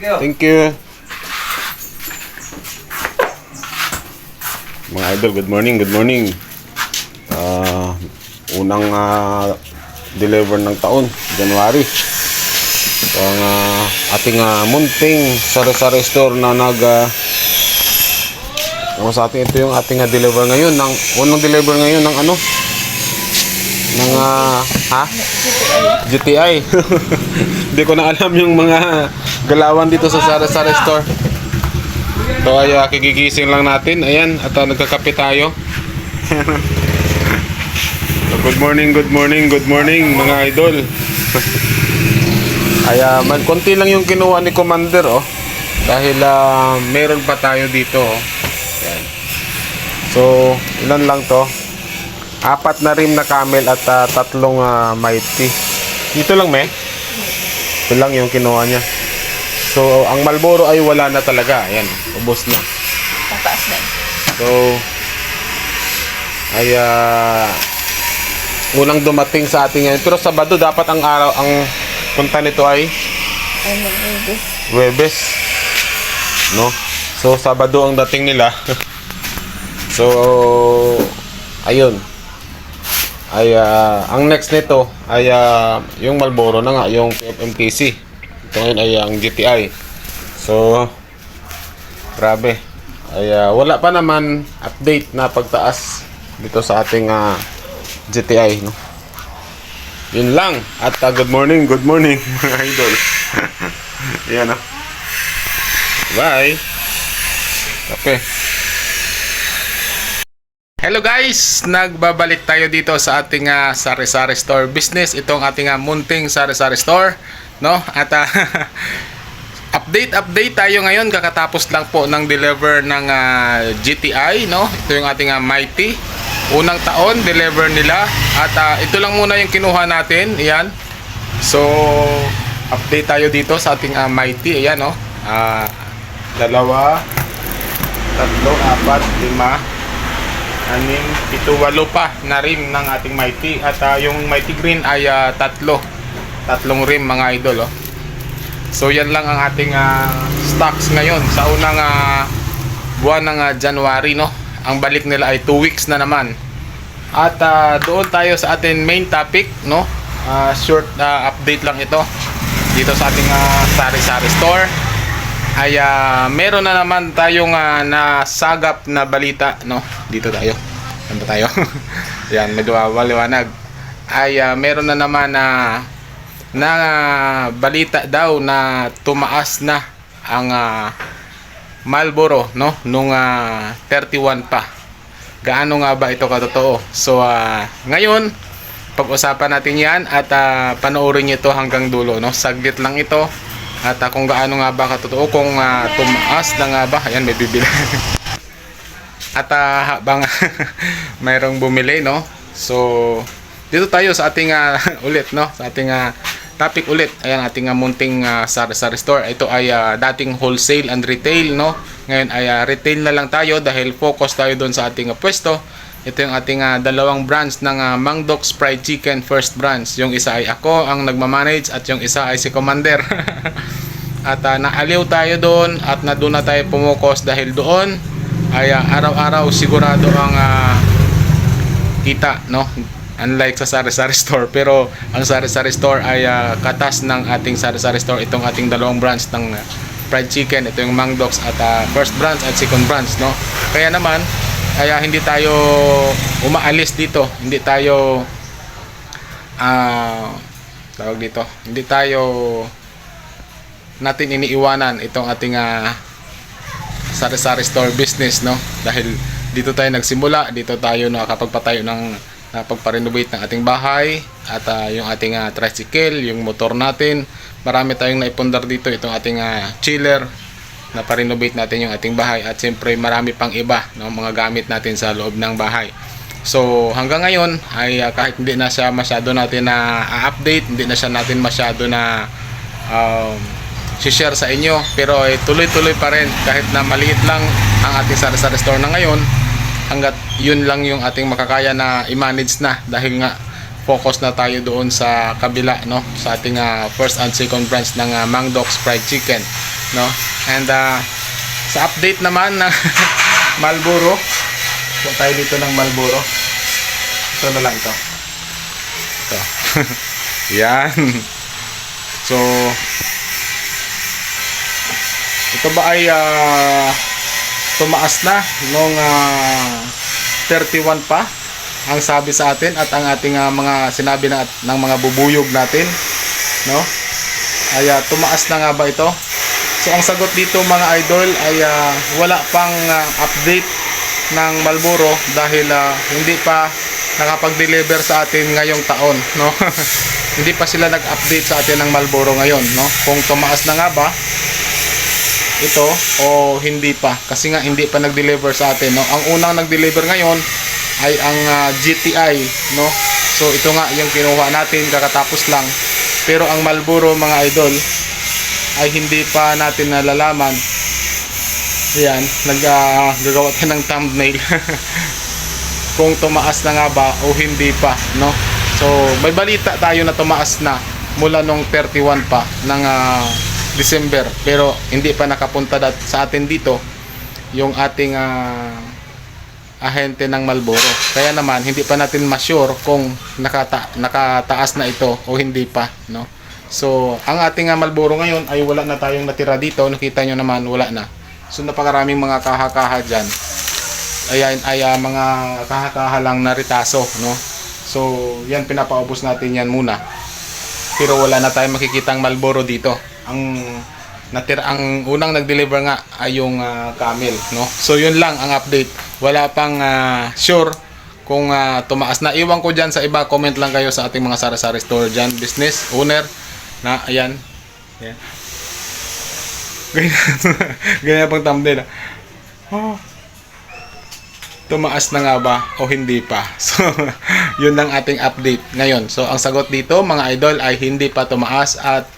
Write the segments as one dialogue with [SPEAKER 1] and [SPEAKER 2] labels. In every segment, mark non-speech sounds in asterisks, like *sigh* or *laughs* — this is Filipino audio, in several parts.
[SPEAKER 1] thank you.
[SPEAKER 2] Mga idol, good morning, good morning. Ah, unang ah, deliver ng taon, January. So, ang ah, ating ah, munting sari-sari store na nag ano sa atin ito yung ating ah, deliver ngayon ng unang deliver ngayon ng ano ng ah, ha GTI *laughs* hindi ko na alam yung mga galawan dito sa sari-sari store so ay ah, kigigising lang natin ayan at ah, nagkakape tayo so, *laughs* good morning good morning good morning mga idol *laughs* ay ah, man konti lang yung kinuha ni Commander oh dahil ah, meron pa tayo dito oh Ayan. So, ilan lang to? Apat na rim na camel at ah, tatlong ah, mighty. Dito lang, me? Ito lang yung kinuha niya. So, ang Malboro ay wala na talaga. Ayan, ubos na.
[SPEAKER 3] Tataas na.
[SPEAKER 2] So, ay ah, unang dumating sa atin ngayon. Pero Sabado dapat ang araw, ang punta nito ay
[SPEAKER 3] Ano baby?
[SPEAKER 2] Webes. No? So, Sabado ang dating nila. *laughs* so, ayun. Ay, ah, ang next nito ay ah, yung Malboro na nga, yung PFMKC. Ito ngayon ay ang GTI. So, grabe. Ay, ah, wala pa naman update na pagtaas dito sa ating ah, GTI. No? Yun lang. At ah, good morning, good morning *laughs* mga idol. *laughs* Yan ah. Bye. Okay. Hello guys! Nagbabalik tayo dito sa ating ah, sari-sari store business. Itong ating ah, munting sari-sari store. No? At ah, *laughs* update update tayo ngayon. Kakatapos lang po ng deliver ng ah, GTI. No? Ito yung ating ah, Mighty. Unang taon, deliver nila. At ah, ito lang muna yung kinuha natin. Ayan. So, update tayo dito sa ating ah, Mighty. Ayan, no? Ah, dalawa, tatlo, apat, lima, anim, pito, walo pa na rim ng ating Mighty. At ah, yung Mighty Green ay ah, tatlo. Tatlong rim mga idol. Oh. So yan lang ang ating ah, stocks ngayon sa unang ah, buwan ng ah, January. No? Ang balik nila ay 2 weeks na naman. At ah, doon tayo sa ating main topic. No? Ah, short ah, update lang ito dito sa ating ah, sari-sari store ay ah, meron na naman tayong ah, nasagap na balita no dito tayo ano tayo *laughs* yan medyo ah, maliwanag ay ah, meron na naman na na balita daw na tumaas na ang ah, Marlboro no? Nung ah, 31 pa. Gaano nga ba ito katotoo? So ah, ngayon pag-usapan natin yan at ah, panoorin nyo ito hanggang dulo no? Saglit lang ito at ah, kung gaano nga ba katotoo kung ah, tumaas na nga ba ayan may bibili. *laughs* At ah, habang *laughs* mayroong bumili no? So dito tayo sa ating ah, *laughs* ulit no? Sa ating ah, topic ulit. Ayan ating ah, munting uh, sari-sari store ito ay ah, dating wholesale and retail no? Ngayon ay ah, retail na lang tayo dahil focus tayo doon sa ating ah, pwesto. Ito yung ating ah, dalawang branch ng uh, Mangdok's Fried Chicken first branch yung isa ay ako ang nagmamanage at yung isa ay si Commander. *laughs* At ah, naaliw tayo doon at na doon na tayo pumukos dahil doon ay ah, araw-araw sigurado ang ah, kita no unlike sa sari-sari store pero ang sari-sari store ay ah, katas ng ating sari-sari store. Itong ating dalawang branch ng fried chicken ito yung Mangdoks at ah, first branch at second branch no? Kaya naman kaya hindi tayo umaalis dito. Hindi tayo ah tawag dito. Hindi tayo natin iniiwanan itong ating ah, sari-sari store business no? Dahil dito tayo nagsimula dito tayo nakapagpatayo ng napagpa-renovate ng ating bahay at ah, yung ating ah, tricycle yung motor natin. Marami tayong naipundar dito itong ating ah, chiller. Na pa-renovate natin yung ating bahay at siyempre marami pang iba no, mga gamit natin sa loob ng bahay. So hanggang ngayon ay ah, kahit hindi na siya masyado natin na update hindi na siya natin masyado na um, share sa inyo. Pero eh, tuloy-tuloy pa rin kahit na maliit lang ang ating sari-sari store na ngayon hanggat yun lang yung ating makakaya na i-manage na dahil nga focus na tayo doon sa kabila no sa ating ah, first and second branch ng uh, Mangdoks Fried Chicken no? And uh, sa update naman ng *laughs* Marlboro, Kuha tayo dito ng Marlboro. Ito na lang ito. Ito. *laughs* Yan. So, ito ba ay ah, tumaas na nung ah, 31 pa ang sabi sa atin at ang ating ah, mga sinabi na ng mga bubuyog natin no? Ay ah, tumaas na nga ba ito? So ang sagot dito mga idol ay ah, wala pang ah, update ng Malboro dahil ah, hindi pa nakapag-deliver sa atin ngayong taon no? *laughs* Hindi pa sila nag-update sa atin ng Malboro ngayon no? Kung tumaas na nga ba ito o hindi pa? Kasi nga hindi pa nag-deliver sa atin no? Ang unang nag-deliver ngayon ay ang ah, GTI no? So ito nga yung kinuha natin kakatapos lang. Pero ang Marlboro mga idol ay hindi pa natin nalalaman. Yan naggagawa tayo ng thumbnail. *laughs* Kung tumaas na nga ba o hindi pa no? So may balita tayo na tumaas na mula nung 31 pa ng ah, December. Pero hindi pa nakapunta dat sa atin dito yung ating ah, ahente ng Malboro kaya naman hindi pa natin ma-sure kung nakata nakataas na ito o hindi pa no? So ang ating ah, Malboro ngayon ay wala na tayong natira dito. Nakita nyo naman wala na. So napakaraming mga kaha-kaha dyan. Ayan ay ah, mga kaha-kaha lang na ritaso no? So yan pinapaubos natin yan muna. Pero wala na tayong makikitang Malboro dito ang natira ang unang nag-deliver nga ay yung ah, camel no? So yun lang ang update. Wala pang ah, sure kung ah, tumaas. Na iwan ko diyan sa iba. Comment lang kayo sa ating mga sari-sari store diyan business owner na ayan. Ayan. Ganyan *laughs* ganyan pang thumbnail oh. Tumaas na nga ba o hindi pa. *laughs* So, yun lang ating update ngayon. So, ang sagot dito mga idol ay hindi pa tumaas at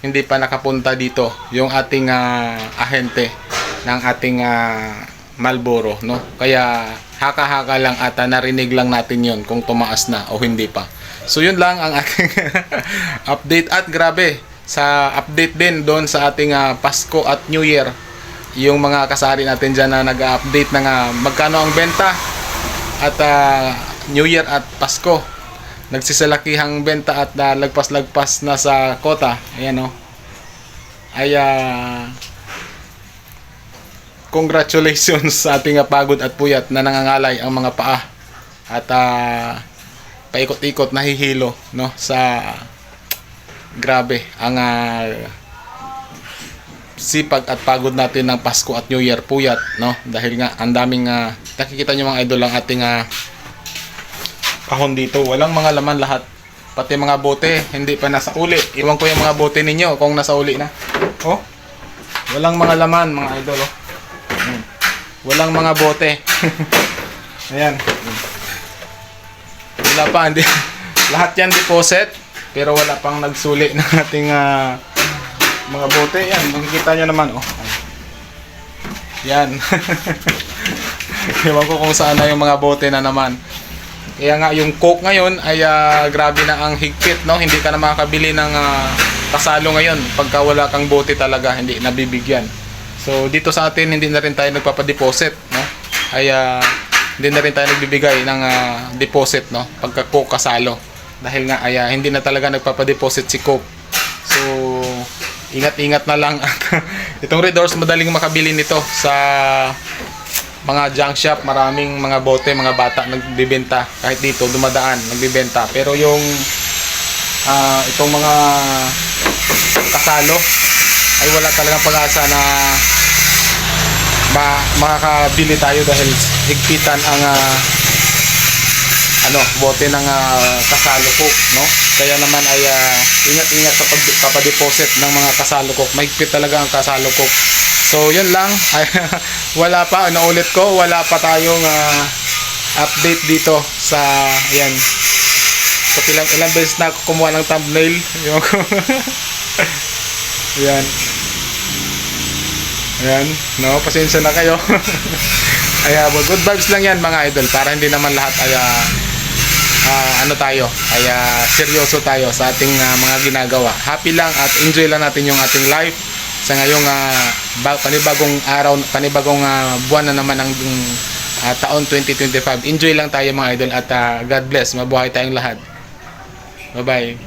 [SPEAKER 2] hindi pa nakapunta dito yung ating ah, ahente ng ating ah, Marlboro, no? Kaya haka-haka lang ata narinig lang natin yon kung tumaas na o hindi pa. So, yun lang ang ating *laughs* update at grabe sa update din doon sa ating ah, Pasko at New Year yung mga kasari natin dyan na nag-update na nga magkano ang benta at ah, New Year at Pasko nagsisalakihang benta at ah, lagpas-lagpas na sa kota. Ayan o ay ah, congratulations sa ating pagod at puyat na nangangalay ang mga paa. At ah, paikot-ikot nahihilo no sa grabe ang ah, sipag at pagod natin ng Pasko at New Year puyat no? Dahil nga ang daming uh, nakikita nyo mga idol ang ating ah, kahon dito. Walang mga laman lahat. Pati mga bote hindi pa nasa uli. Iwan ko yung mga bote ninyo kung nasa uli na. Oh walang mga laman mga idol oh. Hmm. walang mga bote. *laughs* Ayan. Wala pa hindi. *laughs* Lahat yan deposit pero wala pang nagsuli ng *laughs* ating ah, mga bote. Yan makikita nyo naman oh. Yan ewan ko kung saan na yung mga bote na naman kaya nga yung coke ngayon ay ah, grabe na ang higpit no? Hindi ka na makakabili ng ah, kasalo ngayon pagka wala kang bote talaga hindi nabibigyan. So dito sa atin hindi na rin tayo nagpapadeposit no? Ay ah, hindi na rin tayo nagbibigay ng ah, deposit no? Pagka coke kasalo. Dahil nga ay ah, hindi na talaga nagpapadeposit si coke. So ingat-ingat na lang. *laughs* Itong Red Doors madaling makabili nito sa mga junk shop maraming mga bote mga bata nagbibenta. Kahit dito dumadaan nagbibenta. Pero yung ah, itong mga kasalo ay wala talagang pag-asa na ma makakabili tayo dahil higpitan ang ah, ano bote ng ah, kasalo ko no? Kaya naman ay ah, ingat-ingat sa pag papadeposit ng mga kasalo ko. Mahigpit talaga ang kasalo ko so yun lang. *laughs* Wala pa. Naulit ko? Wala pa tayong ah, update dito sa yan so ilang ilang beses na ako kumuha ng thumbnail. *laughs* Yan Ayan, no, pasensya na kayo. *laughs* ay, ah, well, good vibes lang yan mga idol. Para hindi naman lahat ay ah, ah, ano tayo, ay ah, seryoso tayo sa ating ah, mga ginagawa. Happy lang at enjoy lang natin yung ating life sa ngayong ah, ba- panibagong araw, panibagong ah, buwan na naman ng ah, taon 2025. Enjoy lang tayo mga idol at ah, God bless. Mabuhay tayong lahat. Bye-bye.